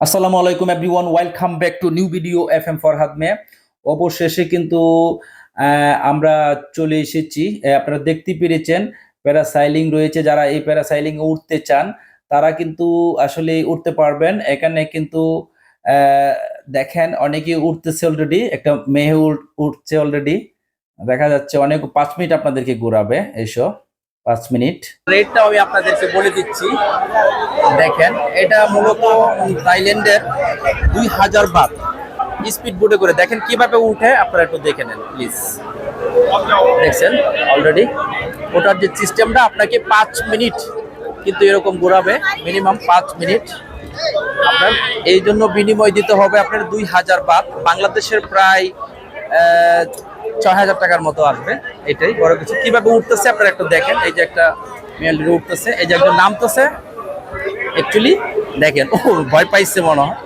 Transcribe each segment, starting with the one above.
আসসালামু আলাইকুম everyone, welcome back to new video F M Farhad মে অবশেষে কিন্তু আমরা চলে এসেছি। আপনারা দেখতে পেরেছেন, প্যারাসাইলিং রয়েছে। যারা এই প্যারাসাইলিং উঠতে চান, তারা কিন্তু আসলে উঠতে পারবেন। এখানে কিন্তু দেখেন অনেকে উঠতেছে অলরেডি একটা মেয়ে উঠ- উঠছে অলরেডি দেখা যাচ্ছে অনেক, পাঁচ মিনিট আপনাদেরকে ঘোরাবে, এসো। পাঁচ মিনিট। রেটটা আমি আপনাদেরকে বলে দিচ্ছি। দেখেন, এটা মূলত থাইল্যান্ডের দুই হাজার বাত স্পিড বোটে করে। দেখেন কীভাবে উঠে, আপনারা একটু দেখে নেন প্লিজ দেখছেন? অলরেডি ওটার যে সিস্টেমটা আপনাকে পাঁচ মিনিট কিন্তু এরকম ঘোরাবে। মিনিমাম পাঁচ মিনিট। আপনার এই জন্য বিনিময় দিতে হবে আপনার দুই হাজার বাত বাংলাদেশের প্রায় ছয় হাজার টাকার মতো আসবে এটাই। বড় কিছু। কীভাবে উঠতেছে আপনারা একটু দেখেন। এই যে একটা মেল উঠতেছে। এই যে একজন নামতেছে। অ্যাকচুয়ালি দেখেন, ও ভয় পাইছে মনে হয়।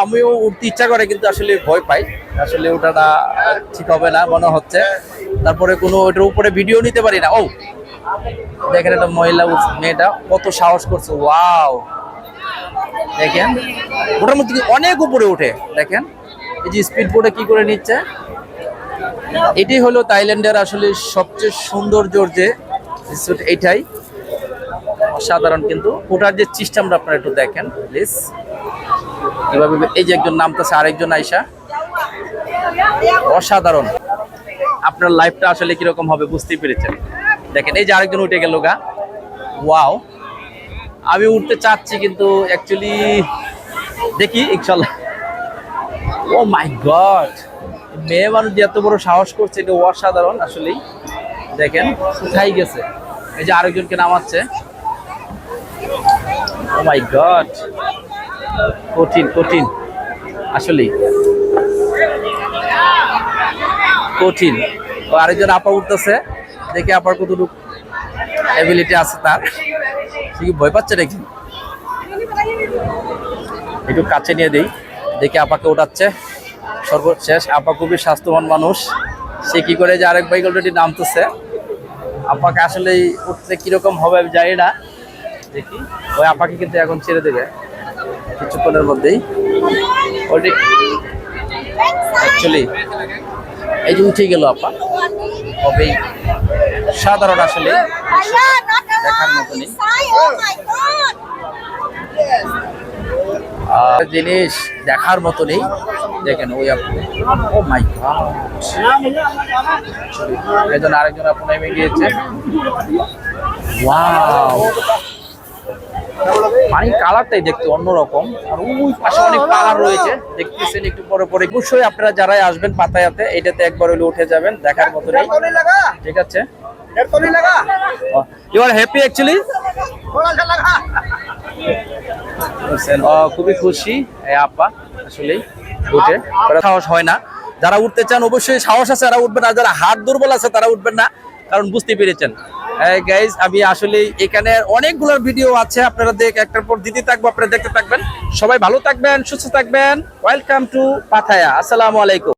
আমিও উঠতে ইচ্ছা করে কিন্তু আসলে ভয় পাই। আসলে ওটাটা ঠিক হবে না মনে হচ্ছে। তারপরে কোনো ওটার উপরে ভিডিও নিতে পারি না। ও, দেখেন একটা মহিলা মেয়েটা কত সাহস করছে। ওয়াও দেখেন, ওটার মধ্যে অনেক উপরে উঠে দেখেন, এই যে স্পিড বোর্ডে কি করে নিচ্ছে? এটাই হলো থাইল্যান্ডের আসলে সবচেয়ে সৌন্দর্যর যে এটাই। অসাধারণ কিন্তু। ওটার যে সিস্টেমটা আপনারা একটু দেখেন প্লিজ এভাবে এই যে একজন নামতেছে, আরেকজন আইসা। অসাধারণ। আপনার লাইফটা আসলে কীরকম হবে বুঝতেই পেরেছেন। দেখেন, এই যে আরেকজন উঠে গেল গা। ওয়াও আমি উঠতে চাচ্ছি কিন্তু অ্যাকচুয়ালি দেখি, ইনশাল্লাহ। ও মাই গড মেয়ে মানুষ যে এত বড় সাহস করছে, এটা অসাধারণ আসলেই। দেখেন কোথায় গেছে। এই যে আরেকজনকে নামাচ্ছে। ও মাই গড কঠিন কঠিন। আসলেই। কঠিন। ও আরেকজন আপা উঠতেছে। দেখে আপার কতটুকু অ্যাবিলিটি আছে তার। সে কি ভয় পাচ্ছে নাকি? একটু কাছে নিয়ে দেই। দেখে আপাকে ওঠাচ্ছে। সর্বশেষ, আপা খুবই স্বাস্থ্যবান মানুষ। সে কি করে যে আরেক বাইক অলরেডি নামতেছে? আপাকে আসলে উঠতে কীরকম হবে আমি জানি না। দেখি। ওই আপাকে কিন্তু এখন ছেড়ে দেবে। কিছুক্ষণের মধ্যেই। অলরেডি অ্যাকচুয়ালি এই যে উঠে গেল আপা। তবেই সাধারণ আসলে। দেখার allowed মতনই জিনিস দেখার মতো নেই। দেখেন ওই আপনি। ও মাই একজন আরেকজন আপনার নেমে গিয়েছে। ওয়াও। পানির কালারটাই দেখতে অন্যরকম। আর ওই পাশে অনেক পাহাড় রয়েছে। দেখতেছেন একটু পরে পরে। অবশ্যই আপনারা যারাই আসবেন পাতায়াতে এটাতে একবার হলে উঠে যাবেন দেখার মতো নেই। ঠিক আছে? ইউ আর হ্যাপি অ্যাকচুয়ালি খুবই খুশি আপা আসলেই উঠে। সাহস হয় না। যারা উঠতে চান, অবশ্যই সাহস আছে তারা উঠবেন, আর যারা হাত দুর্বল আছে তারা উঠবেন না, কারণ বুঝতে পেরেছেন। গাইজ আমি আসলে এখানে অনেকগুলো ভিডিও আছে, আপনারা দেখ, একটার পর দিতে থাকব, আপনারা দেখতে থাকবেন। সবাই ভালো থাকবেন, সুস্থ থাকবেন। Welcome to Pattaya. আসসালামু আলাইকুম।